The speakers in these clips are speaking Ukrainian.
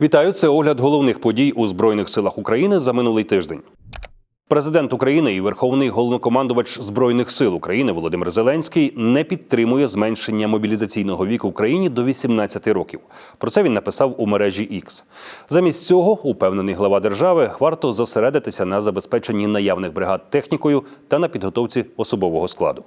Вітаю, це огляд головних подій у Збройних силах України за минулий тиждень. Президент України і Верховний головнокомандувач Збройних сил України Володимир Зеленський не підтримує зменшення мобілізаційного віку в Україні до 18 років. Про це він написав у мережі X. Замість цього, упевнений глава держави, варто зосередитися на забезпеченні наявних бригад технікою та на підготовці особового складу.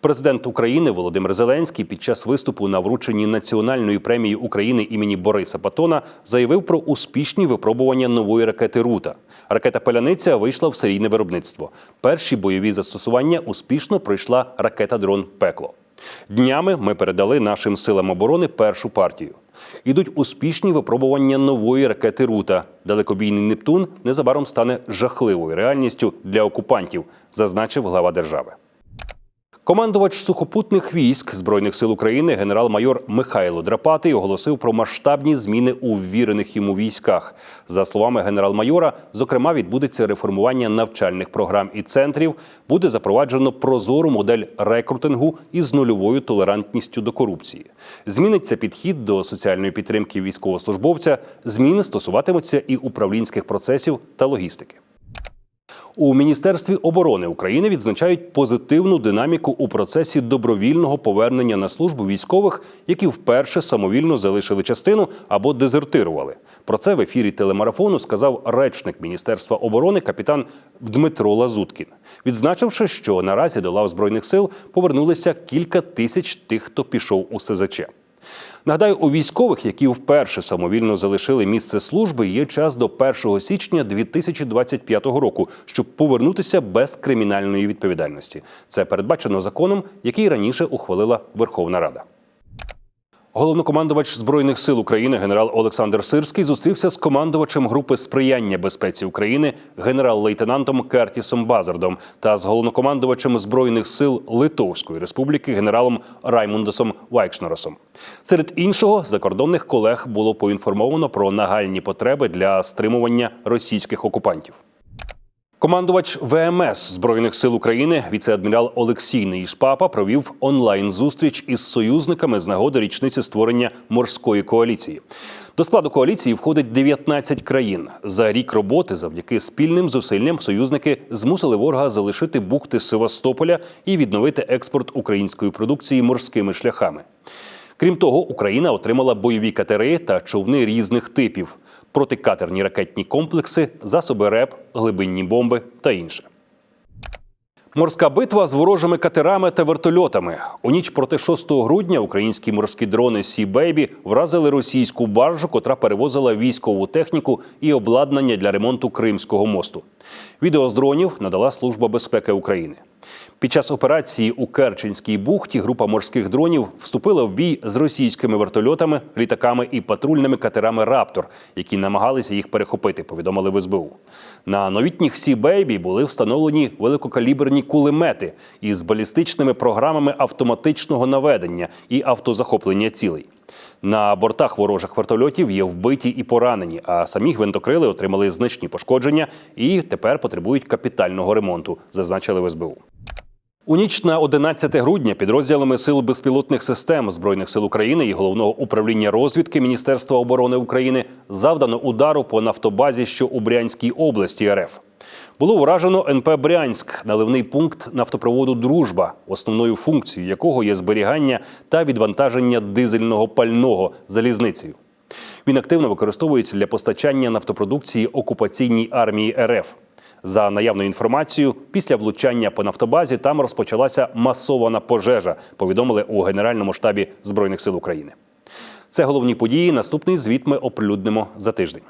Президент України Володимир Зеленський під час виступу на врученні національної премії України імені Бориса Патона заявив про успішні випробування нової ракети Рута. Ракета Паляниця вийшла в серійне виробництво. Перші бойові застосування успішно пройшла ракета дрон Пекло. Днями ми передали нашим силам оборони першу партію. Ідуть успішні випробування нової ракети Рута. Далекобійний Нептун незабаром стане жахливою реальністю для окупантів, зазначив глава держави. Командувач сухопутних військ збройних сил України генерал-майор Михайло Драпатий оголосив про масштабні зміни у ввірених йому військах. За словами генерал-майора, зокрема, відбудеться реформування навчальних програм і центрів. Буде запроваджено прозору модель рекрутингу із нульовою толерантністю до корупції. Зміниться підхід до соціальної підтримки військовослужбовця. Зміни стосуватимуться і управлінських процесів та логістики. У Міністерстві оборони України відзначають позитивну динаміку у процесі добровільного повернення на службу військових, які вперше самовільно залишили частину або дезертирували. Про це в ефірі телемарафону сказав речник Міністерства оборони капітан Дмитро Лазуткін, відзначивши, що наразі до лав збройних сил повернулися кілька тисяч тих, хто пішов у СЗЧ. Нагадаю, у військових, які вперше самовільно залишили місце служби, є час до 1 січня 2025 року, щоб повернутися без кримінальної відповідальності. Це передбачено законом, який раніше ухвалила Верховна Рада. Головнокомандувач збройних сил України генерал Олександр Сирський зустрівся з командувачем групи сприяння безпеці України генерал-лейтенантом Кертісом Базардом та з головнокомандувачем збройних сил Литовської Республіки генералом Раймундосом Вайкшнеросом. Серед іншого закордонних колег було поінформовано про нагальні потреби для стримування російських окупантів. Командувач ВМС збройних сил України, віце-адмірал Олексій Неїшпапа провів онлайн-зустріч із союзниками з нагоди річниці створення морської коаліції. До складу коаліції входить 19 країн. За рік роботи, завдяки спільним зусиллям, союзники змусили ворога залишити бухти Севастополя і відновити експорт української продукції морськими шляхами. Крім того, Україна отримала бойові катери та човни різних типів, протикатерні ракетні комплекси, засоби РЕП, глибинні бомби та інше. Морська битва з ворожими катерами та вертольотами. У ніч проти 6 грудня українські морські дрони Сі Бейбі вразили російську баржу, котра перевозила військову техніку і обладнання для ремонту Кримського мосту. Відео з дронів надала Служба безпеки України. Під час операції у Керченській бухті група морських дронів вступила в бій з російськими вертольотами, літаками і патрульними катерами Раптор, які намагалися їх перехопити. Повідомили в СБУ. На новітніх Сі Бейбі були встановлені великокаліберні кулемети із балістичними програмами автоматичного наведення і автозахоплення цілей. На бортах ворожих вертольотів є вбиті і поранені, а самі гвинтокрили отримали значні пошкодження і тепер потребують капітального ремонту, зазначили в СБУ. У ніч на 11 грудня підрозділами сил безпілотних систем збройних сил України і головного управління розвідки Міністерства оборони України завдано удару по нафтобазі, що у Брянській області РФ. Було вражено НП Брянськ, наливний пункт нафтопроводу Дружба, основною функцією якого є зберігання та відвантаження дизельного пального залізницею. Він активно використовується для постачання нафтопродукції окупаційній армії РФ. За наявною інформацією, після влучання по нафтобазі там розпочалася масована пожежа. Повідомили у Генеральному штабі збройних сил України. Це головні події. Наступний звіт ми оприлюднимо за тиждень.